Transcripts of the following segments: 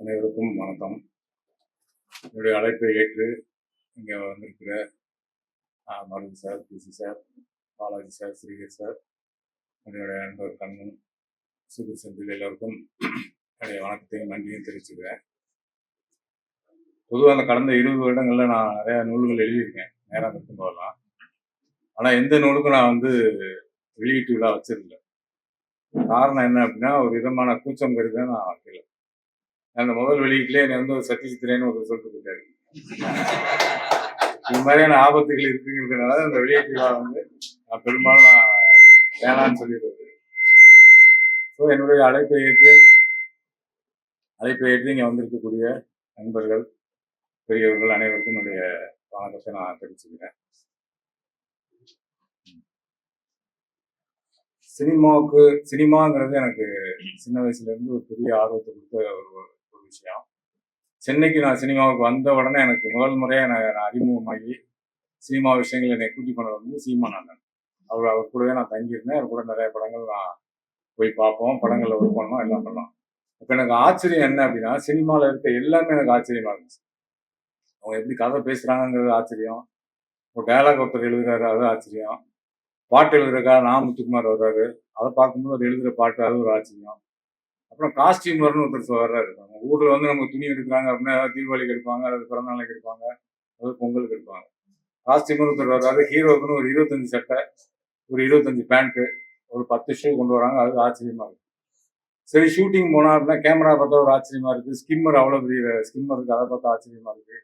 அனைவருக்கும் வணக்கம். என்னுடைய அழைப்பை ஏற்று இங்கே வந்திருக்கிற மருந்து sir P C sir Balaji sir Sreekar sir என்னுடைய நண்பர் கண்ணன் சுகு செந்தில் எல்லோருக்கும் என்னுடைய வணக்கத்தையும் நன்றியும் தெரிவிச்சுக்கிறேன். பொதுவாக அந்த கடந்த இருபது வருடங்களில் நான் நிறையா நூல்கள் எழுதியிருக்கேன் நேரம் இருக்கும் போதெல்லாம். ஆனால் எந்த நூலுக்கும் நான் வந்து வெளியீட்டு விழா வச்சதில்லை. காரணம் என்ன அப்படின்னா ஒரு விதமான கூச்சம் கருதி தான் நான் வைக்கல அந்த முதல் வெளியீட்டுல என்னை வந்து ஒரு சத்தியசித்திரேன்னு ஒரு சொல்லிட்டு போயிட்டாரு இது மாதிரியான ஆபத்துகள் இருக்குங்கிறதுனால அந்த வெளியீட்டு விழா வந்து நான் பெரும்பாலும் நான் வேணான்னு சொல்லிடுறது. ஸோ என்னுடைய அழைப்பை ஏற்று அழைப்பை ஏற்று இங்கே வந்திருக்கக்கூடிய நண்பர்கள் பெரியவர்கள் அனைவருக்கும் என்னுடைய வணக்கத்தை நான் தெரிவிச்சுக்கிறேன். சினிமாவுக்கு சினிமாங்கிறது எனக்கு சின்ன வயசுலேருந்து ஒரு பெரிய ஆர்வத்தை கொடுத்த ஒரு விஷயம். சென்னைக்கு நான் சினிமாவுக்கு வந்த உடனே எனக்கு முதல் முறையாக நான் நான் அறிமுகமாகி சினிமா விஷயங்கள் என்னை கூட்டி கொண்டு வந்து சீமான் அண்ணன். அவர் அவர் கூடவே நான் தங்கியிருந்தேன். அவர் கூட நிறைய படங்கள் நான் போய் பார்ப்போம். படங்களில் ஒர்க் பண்ணோம் எல்லாம் பண்ணோம். இப்போ எனக்கு ஆச்சரியம் என்ன அப்படின்னா சினிமாவில் இருக்க எல்லாமே எனக்கு ஆச்சரியமா இருந்துச்சு. அவங்க எப்படி கதை பேசுகிறாங்கங்கிறது ஆச்சரியம். ஒரு டயலாக் ஒருத்தர் எழுதுறாரு அது ஆச்சரியம். பாட்டு எழுதுறக்கா நான் முத்துக்குமார் வர்றாரு அதை பார்க்கும்போது அவர் எழுதுகிற பாட்டு அது ஒரு ஆச்சரியம். அப்புறம் காஸ்டியூம் வரணும் ஒருத்தர் வர்றாரு. நம்ம ஊரில் வந்து நமக்கு துணி எடுக்கிறாங்க அப்படின்னா தீபாவளிக்கு எடுப்பாங்க அல்லது பிறந்தநாளைக்கு எடுப்பாங்க அல்லது பொங்கலுக்கு எடுப்பாங்க. காஸ்டியூம்னு ஒருத்தர் வர்றாரு. ஹீரோக்குன்னு ஒரு இருபத்தஞ்சு சட்டை ஒரு இருபத்தஞ்சு பேண்ட்டு ஒரு பத்து ஷூ கொண்டு வராங்க. அது ஆச்சரியமா இருக்கு. சரி ஷூட்டிங் போனால் அப்படின்னா கேமரா பார்த்தா ஒரு ஆச்சரியமா இருக்கு. ஸ்கிம்மர் அவ்வளோ பெரிய ஸ்கிம்மர் இருக்குது அதை பார்த்தா ஆச்சரியமா இருக்கு.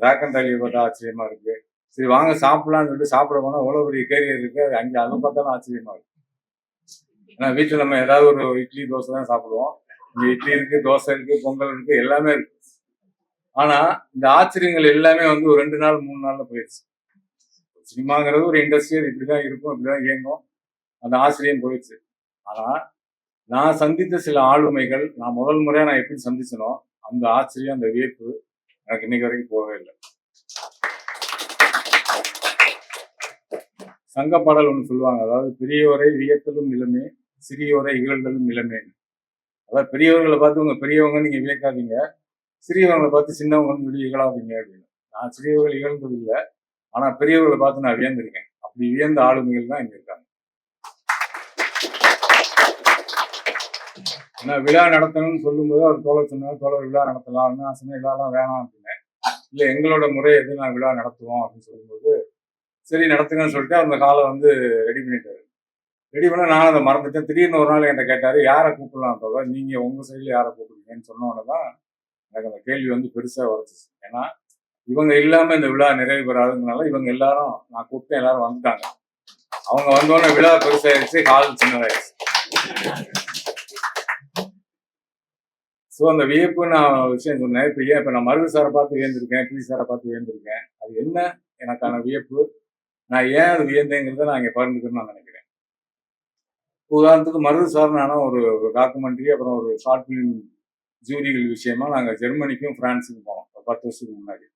ட்ராக் அண்ட் தாலியை பார்த்தா ஆச்சரியமா இருக்கு. சரி வாங்க சாப்பிட்லான்னு சொல்லிட்டு சாப்பிட போனால் அவ்வளோ பெரிய கேரியர் இருக்கு. அது அங்கே அதை பார்த்தாலும் ஆச்சரியமா இருக்கு. ஏன்னா வீட்டில் நம்ம ஏதாவது ஒரு இட்லி தோசை தான் சாப்பிடுவோம். இங்கே இட்லி இருக்கு தோசை இருக்கு பொங்கல் இருக்கு எல்லாமே இருக்கு. ஆனா இந்த ஆச்சரியங்கள் எல்லாமே வந்து ஒரு ரெண்டு நாள் மூணு நாள்ல போயிடுச்சு சினிமாங்கிறது ஒரு இண்டஸ்ட்ரியல் இப்படிதான் இருக்கும் இப்படிதான் இயங்கும். அந்த ஆச்சரியம் போயிடுச்சு ஆனா நான் சந்தித்த சில ஆளுமைகள் நான் முதல் முறையா நான் எப்படி சந்திச்சனோ அந்த ஆச்சரியம் அந்த வியப்பு எனக்கு இன்னைக்கு வரைக்கும் போகவே இல்லை. சங்க பாடல் ஒன்று சொல்லுவாங்க. அதாவது பெரியவரை வியத்தலும் இளமே சிறியோரை இகழ்தலும் இளமேன்னு அதாவது பெரியவர்களை பார்த்து உங்க பெரியவங்க நீங்க வியக்காதீங்க சிறியவங்களை பார்த்து சின்னவங்கன்னு சொல்லி இகழாதீங்க அப்படின்னு. நான் சிறியவர்கள் இகழ்ந்தது இல்லை ஆனா பெரியவர்களை பார்த்து நான் வியந்திருக்கேன். அப்படி வியந்த ஆளுமைகள் தான் இங்க இருக்காங்க. ஏன்னா விழா நடத்தணும்னு சொல்லும்போது அவர் தோழர் சொன்னார் தோழர் விழா நடத்தலாம். நான் சொன்னேன் விழாலாம் வேணாம். அப்படின்னேன். இல்லை எங்களோட முறை எது? நான் விழா நடத்துவோம். அப்படின்னு சொல்லும்போது சரி நடத்துங்கன்னு சொல்லிட்டு அந்த காலை வந்து ரெடி பண்ணிட்டாரு. ரெடி பண்ண நான் அதை மறந்துட்டேன். திடீர்னு ஒரு நாள் என்கிட்ட கேட்டார் யாரை கூப்பிடலாம் சொல்ல நீங்கள் உங்கள் சைடில் யாரை கூப்பிடுவீங்கன்னு சொன்ன தான் எனக்கு அந்த கேள்வி வந்து பெருசாக உரைச்சிச்சு. ஏன்னா இவங்க இல்லாமல் இந்த விழா நிறைவு பெறாததுனால இவங்க எல்லாரும் நான் கூப்பிட்டேன் எல்லாரும் வந்துட்டாங்க. அவங்க வந்தோடனே விழா பெருசாயிருச்சு கால் சின்னதாயிருச்சு. ஸோ அந்த வியப்பு நான் விஷயம் சொன்னேன். இப்போ ஏன் இப்போ நான் மருது சாரை பார்த்து வியந்திருக்கேன் பி சாரை பார்த்து வியந்திருக்கேன். அது என்ன எனக்கான வியப்பு? நான் ஏன் அது வியந்தேங்கிறத நான் இங்கே பகிர்ந்துக்கணும்னு நான் நினைக்கிறேன். உதாரணத்துக்கு மருது சார் நானும் ஒரு ஒரு டாக்குமெண்ட்ரி அப்புறம் ஒரு ஷார்ட் ஃபிலிம் ஜூரிகள் விஷயமா நாங்கள் ஜெர்மனிக்கும் ஃப்ரான்ஸுக்கும் போனோம். ஒரு பத்து வருஷத்துக்கு முன்னாடி.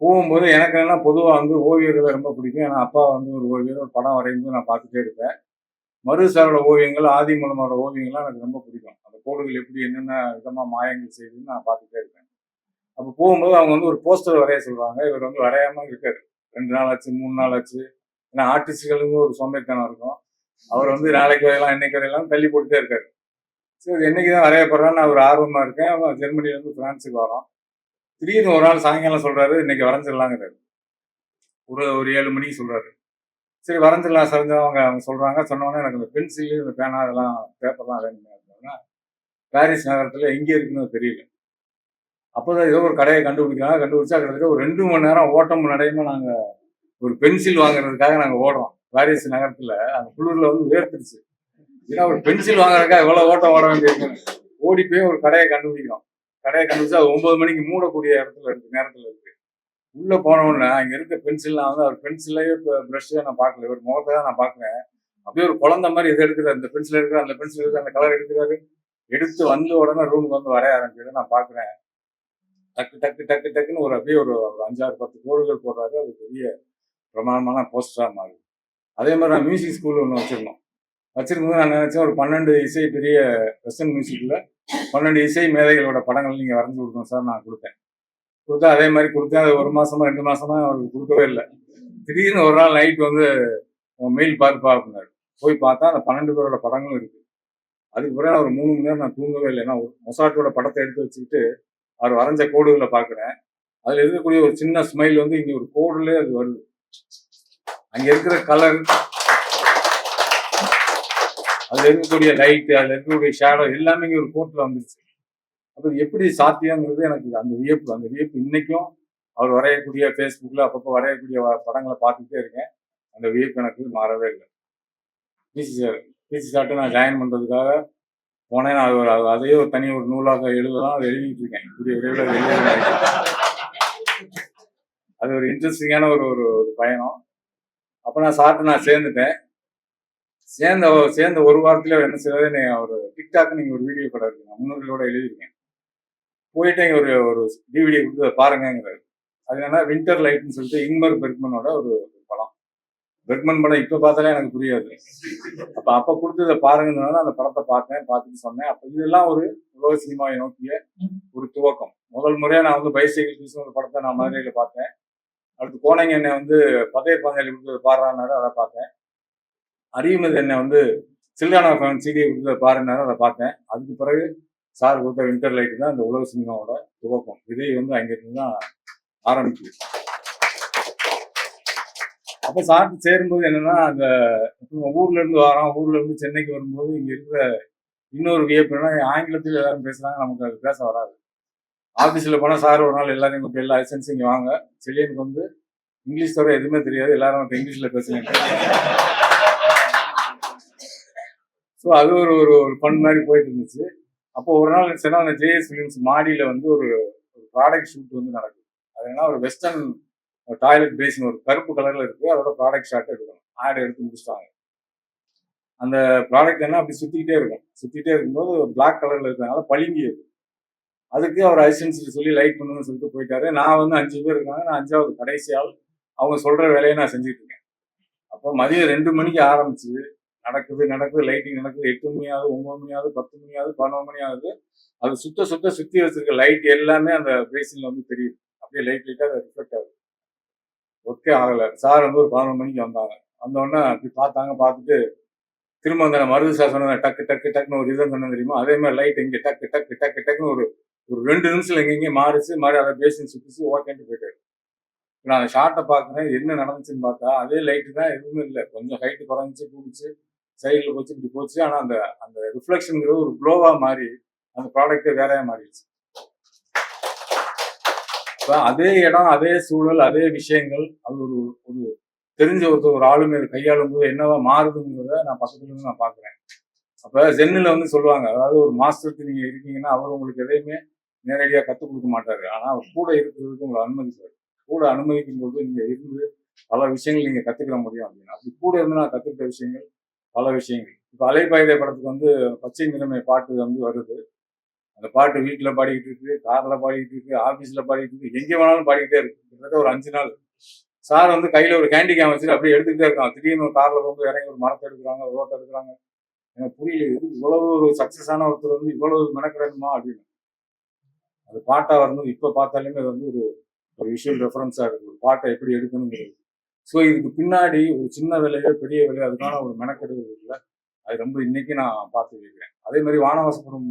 போகும்போது எனக்கு என்ன பொதுவாக வந்து ஓவியர்களை ரொம்ப பிடிக்கும். ஏன்னா அப்பா வந்து ஒரு ஓவியர் ஒரு படம் வரையும்போது நான் பார்த்துட்டே இருப்பேன். மருது சாரோட ஓவியங்கள் ஆதி மூலமோட ஓவியங்கள்லாம் எனக்கு ரொம்ப பிடிக்கும். அந்த கோடுகள் எப்படி என்னென்ன விதமாக மாயங்கள் செய்யுதுன்னு நான் பார்த்துட்டே இருப்பேன். அப்போ போகும்போது அவங்க வந்து ஒரு போஸ்டர் வரைய சொல்கிறாங்க இவர் வந்து வரையாமல் இருக்காரு. ரெண்டு நாள் ஆச்சு மூணு நாள் ஆச்சு. ஏன்னா ஆர்டிஸ்டுகளுக்கு ஒரு சோம்பேறித்தனம் இருக்கும். அவர் வந்து நாளைக்கு வரையலாம் இன்னைக்கு வரையலாம் தள்ளி போட்டுட்டே இருக்காரு. சரி என்னைக்கு தான் வரைய போறான்னு அவர் ஆர்வமா இருக்கேன். அவன் ஜெர்மனில இருந்து பிரான்ஸுக்கு வரோம் திடீர்னு ஒரு நாள் சாயங்காலம் சொல்றாரு இன்னைக்கு வரைஞ்சிடலாங்கிறாரு ஒரு ஒரு ஏழு மணிக்கு சொல்றாரு. சரி வரைஞ்சிடலாம் சரிஞ்சு அவங்க அவங்க சொல்றாங்க. சொன்னோன்னே எனக்கு இந்த பென்சில் இந்த பேனா இதெல்லாம் பேப்பர்லாம் வேணுமே அப்படின்னா பாரிஸ் நகரத்துல எங்கே இருக்குன்னு தெரியல. அப்போதான் ஏதோ ஒரு கடையை கண்டுபிடிக்கிறாங்க. கண்டுபிடிச்சா கிட்டத்தட்ட ஒரு ரெண்டு மணி நேரம் ஓட்டம் நடையுமா நாங்கள் ஒரு பென்சில் வாங்குறதுக்காக நாங்கள் ஓடுறோம். வாரிசு நகரத்துல அந்த குளிர்ல வந்து வேர்த்துருச்சு ஏன்னா ஒரு பென்சில் வாங்குறதுக்காக எவ்வளவு ஓட்டம் ஓட வேண்டியிருக்கு. ஓடி போய் ஒரு கடையை கண்டுபிடிக்கிறோம். கடையை கண்டுபிடிச்சா அது ஒன்பது மணிக்கு மூடக்கூடிய இடத்துல இருக்கு நேரத்துல இருக்கு. உள்ள போன உடனே அங்க இருக்க பென்சில்லாம் வந்து அவர் பென்சிலையோ ப்ரஷ்ஷையோ நான் பார்க்கல. இவர் முகத்தை தான் நான் பார்க்குறேன். அப்படியே ஒரு குழந்தை மாதிரி இதை எடுக்கிறார் அந்த பென்சில் எடுக்கிறார் அந்த பென்சில் எடுக்கிற அந்த கலர் எடுக்கிறாரு எடுத்து வந்த உடனே ரூமுக்கு வந்து வரைய ஆரம்பிக்கிறது நான் பார்க்குறேன். டக்கு டக்கு டக்கு டக்குன்னு ஒரு அப்படியே ஒரு அஞ்சாறு பத்து கோடுகள் போடுறாரு. அது பெரிய பிரமாணமான போஸ்டராக மாறுது. அதே மாதிரி நான் மியூசிக் ஸ்கூல் ஒன்று வச்சிருந்தோம். வச்சிருக்கும்போது நான் நினைச்சேன் ஒரு பன்னெண்டு இசை பெரிய வெஸ்டர்ன் மியூசிக்கில் பன்னெண்டு இசை மேதைகளோட படங்கள் நீங்க வரைஞ்சு கொடுக்கணும் சார் நான் கொடுத்தேன். கொடுத்தா அதே மாதிரி கொடுத்தேன். அது ஒரு மாசமா ரெண்டு மாசமா அவருக்கு கொடுக்கவே இல்லை. திடீர்னு ஒரு நாள் நைட் வந்து மெயில் பார்ப்பா அப்படின்னாரு போய் பார்த்தா அந்த பன்னெண்டு பேரோட படங்களும் இருக்கு. அதுக்கு பிறகு ஒரு மூணு மணி நேரம் நான் தூங்கவே இல்லை. ஏன்னா ஒரு மொசாட்டோட படத்தை எடுத்து வச்சுக்கிட்டு அவர் வரைஞ்ச கோடுகளை பார்க்குறேன். அதுல இருக்கக்கூடிய ஒரு சின்ன ஸ்மைல் வந்து இங்கே ஒரு கோடுலேயே அது வருது. அங்க இருக்கிற கலர் அதுல இருக்கக்கூடிய லைட்டு அதுல இருக்கக்கூடிய ஷேடோ எல்லாமே இங்க ஒரு கோட்ல வந்துருச்சு. அப்போ எப்படி சாத்தியங்கிறது எனக்கு அந்த வியப்பு அந்த வியப்பு இன்னைக்கும் அவர் வரையக்கூடிய ஃபேஸ்புக்கில் அப்பப்போ வரையக்கூடிய படங்களை பார்த்துட்டே இருக்கேன். அந்த வியப்பு எனக்கு மாறவே இல்லை. பிசி சார் பிசி சார்ட்ட நான் ஜாயின் பண்ணுறதுக்காக போனேன். நான் ஒரு அதையே ஒரு தனி ஒரு நூலாக எழுதலாம் அதை எழுதிட்டு இருக்கேன். கூடிய விரைவில் வெளியே அது ஒரு இன்ட்ரெஸ்டிங்கான ஒரு ஒரு பயணம். அப்போ நான் சார்ட்டு நான் சேர்ந்துட்டேன். சேர்ந்த சேர்ந்த ஒரு வாரத்துல என்ன செய்யறது நீ ஒரு டிக்டாக் நீங்க ஒரு வீடியோ படம் இருக்கு முன்னூறுகளோட எழுதியிருக்கேன். போயிட்டு இங்க ஒரு ஒரு டிவிடி கொடுத்து அதை பாருங்கங்கிறாரு. அது என்னன்னா வின்டர் லைட்னு சொல்லிட்டு இங்மர் பெர்க்மனோட ஒரு படம். பெர்க்மன் படம் இப்ப பார்த்தாலே எனக்கு புரியாது. அப்ப அப்ப கொடுத்து இதை பாருங்கனால அந்த படத்தை பார்த்தேன் பார்த்துட்டு சொன்னேன். அப்ப இதெல்லாம் ஒரு உலக சினிமாவை நோக்கிய ஒரு துவக்கம். முதல் முறையா நான் வந்து பைசைக்கிள் ஒரு படத்தை நான் மதுரையில பார்த்தேன். அடுத்து கோணங்க என்னை வந்து பதவி பாஞ்சாலி கொடுத்து பாடுறாரு அதை பார்த்தேன். அறிவுமதி என்னை வந்து சில்டானா ஃபேன் சிடியை கொடுத்து பாருனாரு அதை பார்த்தேன். அதுக்கு பிறகு சார் கொடுத்த வின்டர் லைட் தான் இந்த உலக சினிமாவோட துவக்கம். இதை வந்து அங்கிருந்து தான் ஆரம்பிக்குது. அப்போ சாப்பிட்டு சேரும்போது என்னன்னா அந்த ஊர்ல இருந்து வரோம் ஊர்ல இருந்து சென்னைக்கு வரும்போது இங்க இருக்கிற இன்னொரு வியப்பு ஆங்கிலத்தில் எல்லாரும் பேசுறாங்க. நமக்கு அது பேச வராது. ஆஃபீஸில் போனால் சார் ஒரு நாள் எல்லாரும் இங்க எல்லா லைசன்ஸ் இங்கே வாங்க. செல்லியனுக்கு வந்து இங்கிலீஷ் தவிர எதுவுமே தெரியாது. எல்லாரும் வந்து இங்கிலீஷில் பேசுங்க. ஸோ அது ஒரு ஒரு ஒரு பண் மாதிரி போயிட்டு இருந்துச்சு. அப்போ ஒரு நாள் சொன்னா அந்த ஜேஎஸ் ஃபிலிம்ஸ் மாடியில் வந்து ஒரு ஒரு ப்ராடக்ட் ஷூட் வந்து நடக்குது. அது என்ன ஒரு வெஸ்டர்ன் டாய்லெட் பேசின் ஒரு கருப்பு கலரில் இருக்கு. அதோட ப்ராடக்ட் ஷாட் எடுக்கணும். ஆடு எடுத்து முடிச்சிட்டாங்க. அந்த ப்ராடக்ட் என்ன அப்படி சுற்றிக்கிட்டே இருக்கும். சுற்றிக்கிட்டே இருக்கும்போது பிளாக் கலரில் இருக்கிறதுனால இருக்கும் அதுக்கு அவர் அசிஸ்டன்ஸ் சொல்லி லைட் பண்ணுன்னு சொல்லிட்டு போயிட்டாரு. நான் வந்து அஞ்சு பேர் இருக்காங்க. நான் அஞ்சாவது கடைசி ஆள். அவங்க சொல்ற வேலையை நான் செஞ்சுட்டு இருக்கேன். அப்போ மதியம் ரெண்டு மணிக்கு ஆரம்பிச்சு நடக்குது நடக்குது லைட்டிங் நடக்குது. எட்டு மணி ஆகுது ஒன்பது மணி பத்து மணியாவது பன்னெண்டு மணியாவது மணி ஆகுது. அது சுத்த சுத்த சுத்தி வச்சிருக்க லைட் எல்லாமே அந்த பேசின்ல வந்து தெரியுது. அப்படியே லைட் லைட்டாக அது ரிஃப்ளெக்ட் ஆகுது. ஒர்க்கே ஆகல. சார் வந்து ஒரு பதினொன்று மணிக்கு வந்தாங்க. வந்தோடனே அப்படி பார்த்தாங்க பார்த்துட்டு திரும்ப அந்த மருது சார் சொன்ன டக்கு டக்கு டக்குன்னு ஒரு இதை சொன்னேன் தெரியுமா? அதே மாதிரி லைட் இங்கே டக்கு டக்கு டக்கு டக்குன்னு ஒரு ஒரு ரெண்டு நிமிஷத்துல எங்கெங்கே மாறிச்சு மாறி அதை பேசின்னு சுற்றிச்சு ஓகேன்ட்டு போயிட்டாரு. நான் அந்த ஷார்ட்டை பார்க்குறேன் என்ன நடந்துச்சுன்னு பார்த்தா அதே லைட்டு தான் எதுவுமே இல்லை. கொஞ்சம் ஹைட்டு குறைஞ்சி கூடிச்சு சைடில் போச்சு இப்படி போச்சு. ஆனால் அந்த அந்த ரிஃப்ளெக்ஷனுங்கிறது ஒரு க்ளோவாக மாறி அந்த ப்ராடக்டே வேறையாக மாறிடுச்சு. இப்போ அதே இடம் அதே சூழல் அதே விஷயங்கள் அது ஒரு ஒரு தெரிஞ்ச ஒருத்தர் ஒரு ஆளுமை அதை கையாளும் போது என்னவா மாறுதுங்கிறத நான் பக்கத்துல இருந்து நான் பார்க்குறேன். அப்போ ஜென்னில் வந்து சொல்லுவாங்க அதாவது ஒரு மாஸ்டருக்கு நீங்கள் இருக்கீங்கன்னா அவர் உங்களுக்கு எதையுமே நேரடியாக கற்றுக் கொடுக்க மாட்டாரு. ஆனால் அவர் கூட இருக்கிறதுக்கு உங்களை அனுமதிப்பார். கூட அனுமதிக்கும் போது நீங்கள் இருந்து பல விஷயங்கள் நீங்கள் கற்றுக்கிற முடியும் அப்படின்னு. அப்படி கூட இருந்து நான் கற்றுக்கிட்ட விஷயங்கள் பல விஷயங்கள். இப்போ அலைபாயுதை படத்துக்கு வந்து பச்சை நிலைமை பாட்டு வந்து வருது. அந்த பாட்டு வீட்டில் பாடிக்கிட்டு இருக்கு காரில் பாடிக்கிட்டு இருக்கு ஆஃபீஸில் பாடிக்கிட்டு இருக்கு எங்கே வேணாலும் பாடிக்கிட்டே இருக்கு. கிட்டத்தட்ட ஒரு அஞ்சு நாள். சார் வந்து கையில் ஒரு கேண்டி கேம் வச்சுட்டு அப்படியே எடுத்துக்கிட்டே இருக்கான். திடீர்னு ஒரு காரில் வந்து இறங்கி ஒரு மரத்தை எடுக்கிறாங்க ரோட்டை எடுக்கிறாங்க. எனக்கு புரியல இது இவ்வளவு ஒரு சக்ஸஸான ஒருத்தர் வந்து இவ்வளவு மெனக்கிடணுமா அப்படின்னு. அது பாட்டாக வரணும் இப்போ பார்த்தாலுமே அது வந்து ஒரு ஒரு விஷுவல் ரெஃபரன்ஸாக இருக்கும் ஒரு பாட்டை எப்படி எடுக்கணுங்கிறது. ஸோ இதுக்கு பின்னாடி ஒரு சின்ன விலையோ பெரிய விலையோ அதுக்கான ஒரு மெனக்கெடுவு இல்லை அது ரொம்ப இன்னைக்கு நான் பார்த்து வைக்கிறேன். அதே மாதிரி வானவாசபுரம்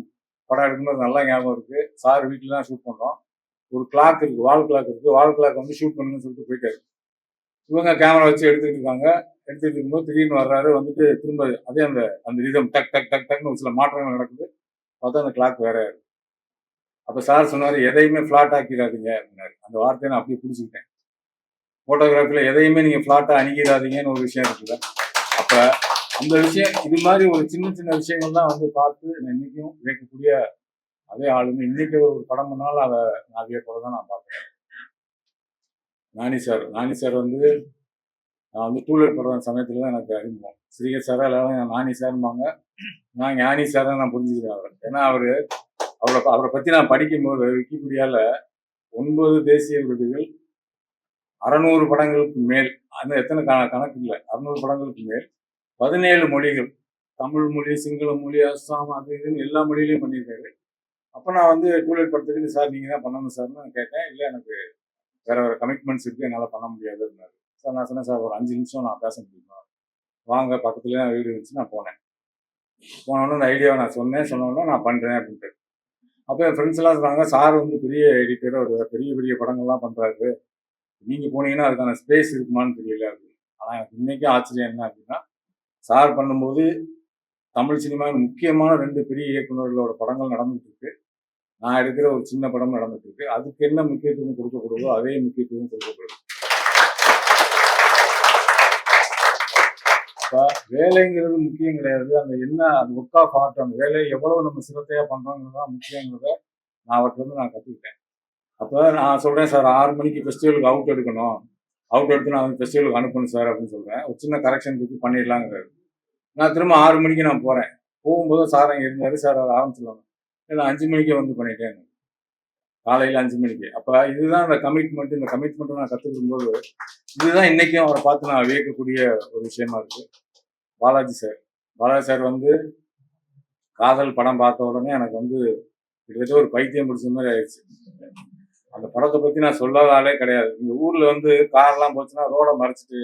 படம் எடுக்கும்போது நல்லா ஞாபகம் இருக்குது சார் வீட்டில் தான் ஷூட் பண்ணோம். ஒரு கிளாக் இருக்குது வால் கிளாக் இருக்குது வால் கிளாக் வந்து ஷூட் பண்ணணும்னு சொல்லிட்டு போயிட்டாரு. இவங்க கேமரா வச்சு எடுத்துட்டு இருக்காங்க. எடுத்துட்டு இருக்கும்போது திடீர்னு வர்றாரு வந்துட்டு திரும்ப அதே அந்த அந்த ரிதம் டக் டக் டக் டக்னு ஒரு சில மாற்றங்கள் நடக்குது. பார்த்தா அந்த கிளாக் வேற அப்போ சார் சொன்னார் எதையுமே ஃப்ளாட் ஆக்கிடாதீங்க அப்படின்னாரு. அந்த வார்த்தையை நான் அப்படியே பிடிச்சிக்கிட்டேன். ஃபோட்டோகிராஃபியில் எதையுமே நீங்கள் ஃப்ளாட்டாக அணுகிடாதீங்கன்னு ஒரு விஷயம் இருக்குல்ல? அப்போ அந்த விஷயம் இது மாதிரி ஒரு சின்ன சின்ன விஷயங்கள் தான் வந்து பார்த்து நான் இன்னைக்கும் வியக்கக்கூடிய அதே ஆளுங்க இன்னைக்கு ஒரு படம் பண்ணாலும் அதை நான் கூட தான் நான் பார்க்குறேன். நானி சார் நானி சார் வந்து நான் வந்து டூலெட் போடுற சமயத்தில் தான் எனக்கு அறிமுகம். ஸ்ரீகர் சார் எல்லாரும் நானி சார்ம்பாங்க நான் ஞானி சார் தான் நான் புரிஞ்சுக்கிறேன் அவர். ஏன்னா அவர் அவரை அவரை பற்றி நான் படிக்கும்போது விக்கிபீடியாவில் ஒன்பது தேசிய விருதுகள் அறநூறு படங்களுக்கு மேல் அந்த எத்தனை கண கணக்கு இல்லை அறநூறு படங்களுக்கு மேல் பதினேழு மொழிகள் தமிழ் மொழி சிங்கள மொழி அஸ்ஸாம் அது இதுன்னு எல்லா மொழியிலையும் பண்ணியிருக்காரு. அப்போ நான் வந்து டூலெட் படத்துக்கு சார் நீங்கள் தான் பண்ணணும் சார்னு நான் கேட்டேன். இல்லை எனக்கு வேற வேறு கமிட்மெண்ட்ஸ் இருக்குது என்னால் பண்ண முடியாது சார் நான் சொன்னேன் சார் ஒரு அஞ்சு நிமிஷம் நான் பேச முடியுமா? வாங்க பக்கத்துலேயே தான் வீடு இருந்துச்சு நான் போனேன். போனோடனே அந்த ஐடியாவை நான் சொன்னேன். சொன்னோன்னே நான் பண்ணுறேன் அப்படின்ட்டு அப்போ என் ஃப்ரெண்ட்ஸ் எல்லாம் சொன்னாங்க சார் வந்து பெரிய எடிட்டர் ஒரு பெரிய பெரிய படங்கள்லாம் பண்ணுறாரு நீங்கள் போனீங்கன்னா அதுக்கான ஸ்பேஸ் இருக்குமான்னு தெரியல. அப்படின்னு. ஆனால் எனக்கு இன்றைக்கும் ஆச்சரியம் என்ன அப்படின்னா சார் பண்ணும்போது தமிழ் சினிமாவில் முக்கியமான ரெண்டு பெரிய இயக்குநர்களோட படங்கள் நடந்துட்டு இருக்கு. நான் எடுக்கிற ஒரு சின்ன படம் நடந்துட்டு இருக்கு. அதுக்கு என்ன முக்கியத்துவம் கொடுக்கப்படுதோ அதே முக்கியத்துவம் கொடுக்கப்படுது. இப்போ வேலைங்கிறது முக்கியம் கிடையாது. அந்த என்ன அந்த ஒர்க் ஆஃப் ஆர்ட் அந்த வேலையை எவ்வளவு நம்ம சிரத்தையா பண்றோங்கிறது தான் முக்கியங்கிறத நான் அவர்கிட்ட இருந்து நான் கத்துக்கிட்டேன். அப்போ நான் சொல்றேன் சார் ஆறு மணிக்கு ஃபெஸ்டிவலுக்கு அவுட் எடுக்கணும். அவுட் எடுத்து நான் வந்து ஃபெஸ்டிவலுக்கு அனுப்பணும் சார் அப்படின்னு சொல்றேன். ஒரு சின்ன கரெக்ஷன் இருக்கு பண்ணிடலாங்கிறாரு. நான் திரும்ப ஆறு மணிக்கு நான் போறேன். போகும்போது சார் அங்கே இருந்தாரு சார் அதை ஆரம்பிச்சிடலாம் நான் அஞ்சு மணிக்கே வந்து பண்ணிட்டேன். காலையில் அஞ்சு மணிக்கு. அப்போ இதுதான் அந்த கமிட்மெண்ட் இந்த கமிட்மெண்ட்டை நான் கற்றுக்கும் போது இதுதான் இன்றைக்கும் அவரை பார்த்து நான் வியக்கக்கூடிய ஒரு விஷயமா இருக்குது பாலாஜி சார். பாலாஜி சார் வந்து காதல் படம் பார்த்த உடனே எனக்கு வந்து கிட்டத்தட்ட ஒரு பைத்தியம் பிடிச்ச மாதிரி ஆயிடுச்சு. அந்த படத்தை பற்றி நான் சொல்லாத ஆளே கிடையாது. இந்த ஊரில் வந்து கார்லாம் போச்சுன்னா ரோட மறைச்சிட்டு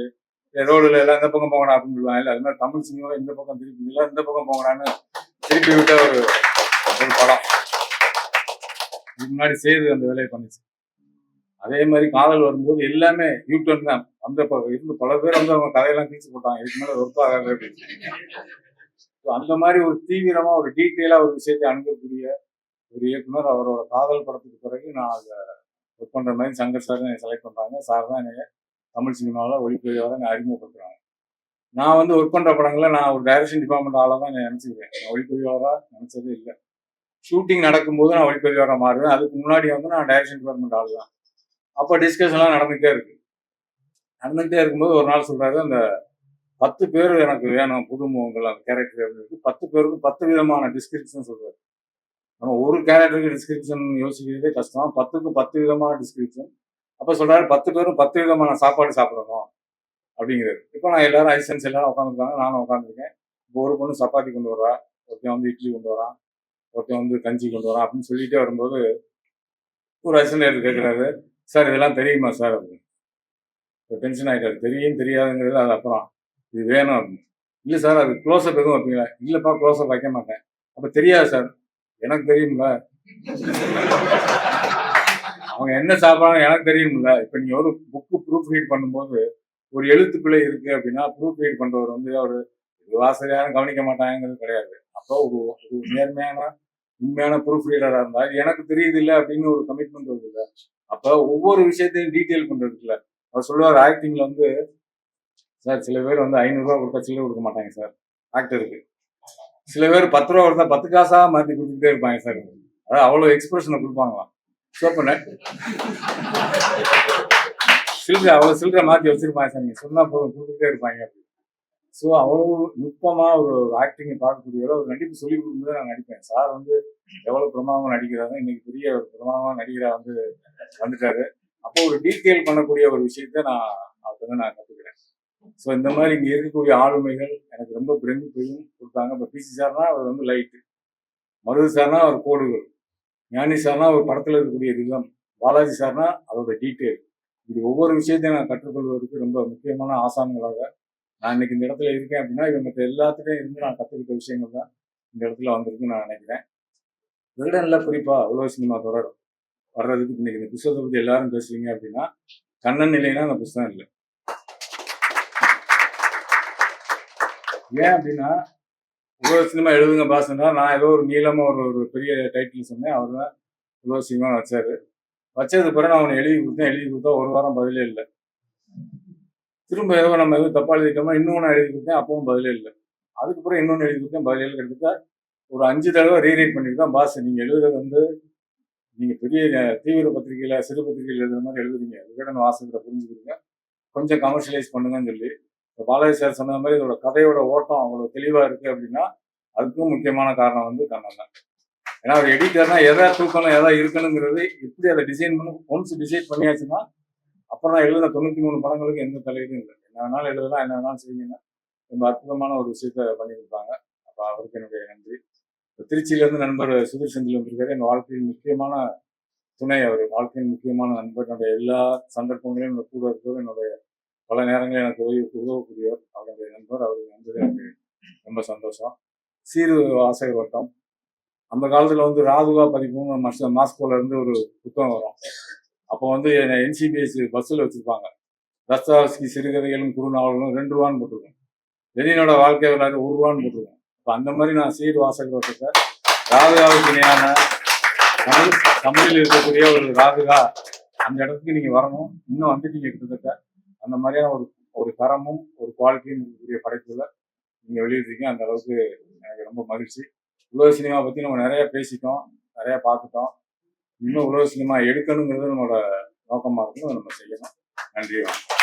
ரோடுல எல்லாம் இந்த பக்கம் போகணும் அப்படின்னு சொல்லுவாங்க. இல்லை அது மாதிரி தமிழ் சினிமாவில் இந்த பக்கம் திருப்பி இல்லை இந்த பக்கம் போங்கடான்னு திருப்பி விட்ட ஒரு ஒரு படம். இதுக்கு முன்னாடி செய்து அந்த வேலையை பண்ணிச்சு. அதே மாதிரி காதல் வரும்போது எல்லாமே யூடியூப் தான். அந்த ப- இருந்து பல பேர் வந்து அவங்க கதையெல்லாம் கிழிச்சு போட்டாங்க. இதுக்கு மேலே ஒர்க் ஆகாது அப்படின்னு அந்த மாதிரி ஒரு தீவிரமா ஒரு டீட்டெயிலா ஒரு விஷயத்தை அணுகக்கூடிய ஒரு இயக்குனர் அவரோட காதல் படத்துக்கு பிறகு நான் அதை ஒர்க் பண்ற மாதிரி சங்கர் சார் என்னை செலக்ட் பண்றாங்க. சார் தான் என்னைய தமிழ் சினிமாவில் ஒளிப்பதிவாக என்னை அறிமுகப்படுத்துறாங்க. நான் வந்து ஒர்க் பண்ற படங்களை நான் ஒரு டைரக்ஷன் டிபார்ட்மெண்ட் ஆளாக தான் என்னை நினைச்சுக்கிறேன். நான் ஒளிப்பதிவாளராக நினைச்சதே இல்லை. ஷூட்டிங் நடக்கும்போது நான் ஒளிப்பதிவாளராக மாறுவேன். அதுக்கு முன்னாடி வந்து நான் டைரக்ஷன் டிபார்ட்மெண்ட் ஆள் தான். அப்போ டிஸ்கஷன்லாம் நடந்துகிட்டே இருக்கு. நடந்துகிட்டே இருக்கும்போது ஒரு நாள் சொல்கிறாரு அந்த பத்து பேர் எனக்கு வேணும் புது முகங்கள் அந்த கேரக்டர் அப்படின்னு பத்து பேருக்கு பத்து விதமான டிஸ்கிரிப்ஷன் சொல்கிறார் நம்ம ஒரு கேரக்டருக்கு டிஸ்கிரிப்ஷன் யோசிக்கிறதே கஷ்டம். பத்துக்கு பத்து விதமான டிஸ்கிரிப்ஷன் அப்போ சொல்கிறாரு பத்து பேரும் பத்து விதமான சாப்பாடு சாப்பிடணும் அப்படிங்கிறது இப்போ நான் எல்லாரும் ஐசன்ஸ் எல்லாரும் உட்காந்துருக்காங்க நானும் உட்காந்துருக்கேன் இப்போ ஒரு பொண்ணு சப்பாத்தி கொண்டு வரா ஒருத்தன் வந்து இட்லி கொண்டு வரான் ஒருத்தன் வந்து கஞ்சி கொண்டு வரான் அப்படின்னு சொல்லிட்டே வரும்போது ஒரு அசிஸ்டன்ட் எடுத்து கேட்குறாரு சார் இதெல்லாம் தெரியுமா சார்? அப்படின்னு. இப்போ டென்ஷன் ஆகிட்டாரு தெரியும் தெரியாதுங்கிறது அது அப்புறம் இது வேணும் அப்படின்னு. இல்லை சார் அது க்ளோஸ்அப் எதுவும் வைப்பீங்களா? இல்லைப்பா க்ளோஸ்அப் வைக்க மாட்டேன். அப்போ தெரியாது சார். எனக்கு தெரியும்ல. அவங்க என்ன சாப்பிட்றாங்க எனக்கு தெரியும்ல. இப்போ நீங்கள் ஒரு புக்கு ப்ரூஃப் ரீட் பண்ணும்போது ஒரு எழுத்து பிழை இருக்கு அப்படின்னா ப்ரூஃப் ரீட் பண்ணுறவர் வந்து அவர் வாசகரும் கவனிக்க மாட்டாங்கிறது கிடையாது. அப்போ ஒரு ஒரு நேர்மையான உண்மையான ப்ரூஃப் ரீடரா இருந்தா எனக்கு தெரியுது இல்லை அப்படின்னு ஒரு கமிட்மெண்ட் வருது இல்ல அப்ப ஒவ்வொரு விஷயத்தையும் டீட்டெயில் பண்றதுக்குல அவர் சொல்லுவார் ஆக்டிங்ல வந்து சார் சில பேர் வந்து ஐநூறுரூவா கொடுத்தா சில்லு கொடுக்க மாட்டாங்க சார் ஆக்டருக்கு சில பேர் பத்து ரூபா கொடுத்தா பத்து காசா மாத்தி கொடுத்துக்கிட்டே இருப்பாங்க சார். அதாவது அவ்வளவு எக்ஸ்பிரஷனை கொடுப்பாங்களாம் ஸோ அப்ப சில்லறை அவ்வளவு சில்லறை மாத்தி வச்சிருப்பாங்க சார் நீங்க சொன்னா போதும் கொடுத்துட்டே இருப்பாங்க. அப்படி ஸோ அவ்வளவு நுட்பமாக ஒரு ஆக்டிங்கை பார்க்கக்கூடிய ஒரு நடிப்பு சொல்லி கொடுக்கும்போது நான் நடிப்பேன். சார் வந்து எவ்வளோ பிரமாதமாக நடிக்கிறாங்க இன்னைக்கு பெரிய ஒரு பிரமாதமாக நடிகராக வந்து வந்துட்டாரு. அப்போ ஒரு டீட்டெயில் பண்ணக்கூடிய ஒரு விஷயத்த நான் அப்போ வந்து நான் கற்றுக்கிறேன் ஸோ இந்த மாதிரி இங்கே இருக்கக்கூடிய ஆளுமைகள் எனக்கு ரொம்ப பிரமிப்பையும் கொடுத்தாங்க. இப்போ பிசி சார்னா அவர் வந்து லைட்டு மருது சார்னா அவர் கோடுகள். ஞானி சார்னா ஒரு படத்தில் இருக்கக்கூடிய விதம் பாலாஜி சார்னா அதோட டீட்டெயில் இப்படி ஒவ்வொரு விஷயத்தையும் நான் கற்றுக்கொள்வதற்கு ரொம்ப முக்கியமான ஆசான்களாக நான் இன்னைக்கு இந்த இடத்துல இருக்கேன் அப்படின்னா இவங்க எல்லாத்துக்கும் இருந்து நான் கற்றுக்கிட்ட விஷயங்கள் தான் இந்த இடத்துல வந்திருக்குன்னு நான் நினைக்கிறேன். விகடனில் குறிப்பா உலக சினிமா தொடர் வர்றதுக்கு இன்னைக்கு இந்த புத்தகத்தை பற்றி எல்லாரும் பேசுறீங்க அப்படின்னா கண்ணன் இல்லைன்னா அந்த புத்தகம் இல்லை. ஏன் அப்படின்னா உலக சினிமா எழுதுங்க பாசன்னா நான் ஏதோ ஒரு நீளமாக ஒரு ஒரு பெரிய டைட்டில் சொன்னேன் அவர் தான் உலக சினிமா வச்சார். வச்சது பிறகு நான் அவனை எழுதி கொடுத்தேன் எழுதி கொடுத்தா ஒரு வாரம் பதிலே இல்லை. திரும்ப ஏதோ நம்ம எதுவும் தப்பா எழுதிட்டோம்னா இன்னொன்று எழுதி கொடுத்தேன் அப்பவும் பதிலே இல்லை. அதுக்கப்புறம் இன்னொன்று எழுதி கொடுத்தேன் பதிலே இல்லை. கிட்டத்தட்ட ஒரு அஞ்சு தடவை ரீரைட் பண்ணியிருக்கேன் பாஸ் நீங்கள் எழுதுறது வந்து நீங்கள் பெரிய தீவிர பத்திரிகையில் சிறு பத்திரிகையில் எழுதுற மாதிரி எழுதுறீங்க. விகடன் வாசகத்தை புரிஞ்சுக்கிறீங்க. கொஞ்சம் கமர்ஷியலைஸ் பண்ணுங்கன்னு சொல்லி இப்போ பாலாஜி சார் சொன்ன மாதிரி இதோட கதையோட ஓட்டம் அவ்வளோ தெளிவாக இருக்குது அப்படின்னா அதுக்கும் முக்கியமான காரணம் வந்து கண்ணன் தான். ஏன்னா ஒரு எடிட்டர்னா எதை தூக்கணும் எதை இருக்கணுங்கிறது எப்படி அதை டிசைன் பண்ணி ஒன்ஸ் டிசைட் பண்ணியாச்சுன்னா அப்புறம் நான் எழுதின தொண்ணூத்தி மூணு படங்களுக்கு எந்த தலையீடும் இல்லை. என்ன வேணாலும் எழுதலாம் என்ன வேணாலும் செய்யுங்கன்னா ரொம்ப அற்புதமான ஒரு விஷயத்த பண்ணி கொடுப்பாங்க அப்போ அவருக்கு என்னுடைய நன்றி. திருச்சியிலேருந்து நண்பர் சுதீர் செந்தில் வந்திருக்காரு. என் வாழ்க்கையின் முக்கியமான துணை அவர். வாழ்க்கையின் முக்கியமான நண்பர். என்னுடைய எல்லா சந்தர்ப்பங்களையும் என்னோட கூட இருக்கிறது என்னுடைய பல நேரங்களில் எனக்கு உதவி உதவக்கூடியவர். அவருடைய நண்பர் அவருக்கு வந்தது எனக்கு ரொம்ப சந்தோஷம். சீரு ஆசை வட்டம். அந்த காலத்தில் வந்து ராதுகா பதிப்புன்னு மஸ்த மாஸ்கோல இருந்து ஒரு புத்தகம் வரும். அப்போ வந்து என்சிபிஎஸ் பஸ்ஸில் வச்சுருப்பாங்க. தஸ்தாவஸ்கி சிறுகதைகளும் குறுநாவல்களும் ரெண்டு ரூபான்னு போட்டிருக்கேன். லெனினோட வாழ்க்கை வரலாறு ஒரு ரூபான்னு போட்டிருக்கேன். இப்போ அந்த மாதிரி நான் சீர் வாசகர் வட்டத்தை ராதுகாவுக்கு இணையான தமிழ் தமிழில் இருக்கக்கூடிய ஒரு ராதுகா அந்த இடத்துக்கு நீங்கள் வரணும். இன்னும் வந்துட்டீங்க கிட்டத்தட்ட. அந்த மாதிரியான ஒரு ஒரு தரமும் ஒரு குவாலிட்டியும் இருக்கக்கூடிய படைப்புகளை நீங்கள் வெளியிட்டிருக்கீங்க. அந்த அளவுக்கு எனக்கு ரொம்ப மகிழ்ச்சி. உலக சினிமா பற்றி நம்ம நிறைய பேசிட்டோம் நிறைய பார்த்துட்டோம். இன்னும் உலக சினிமா எடுக்கணுங்கிறது நம்மளோட நோக்கமாக இருக்கும் அதை நம்ம செய்யணும். நன்றி வணக்கம்.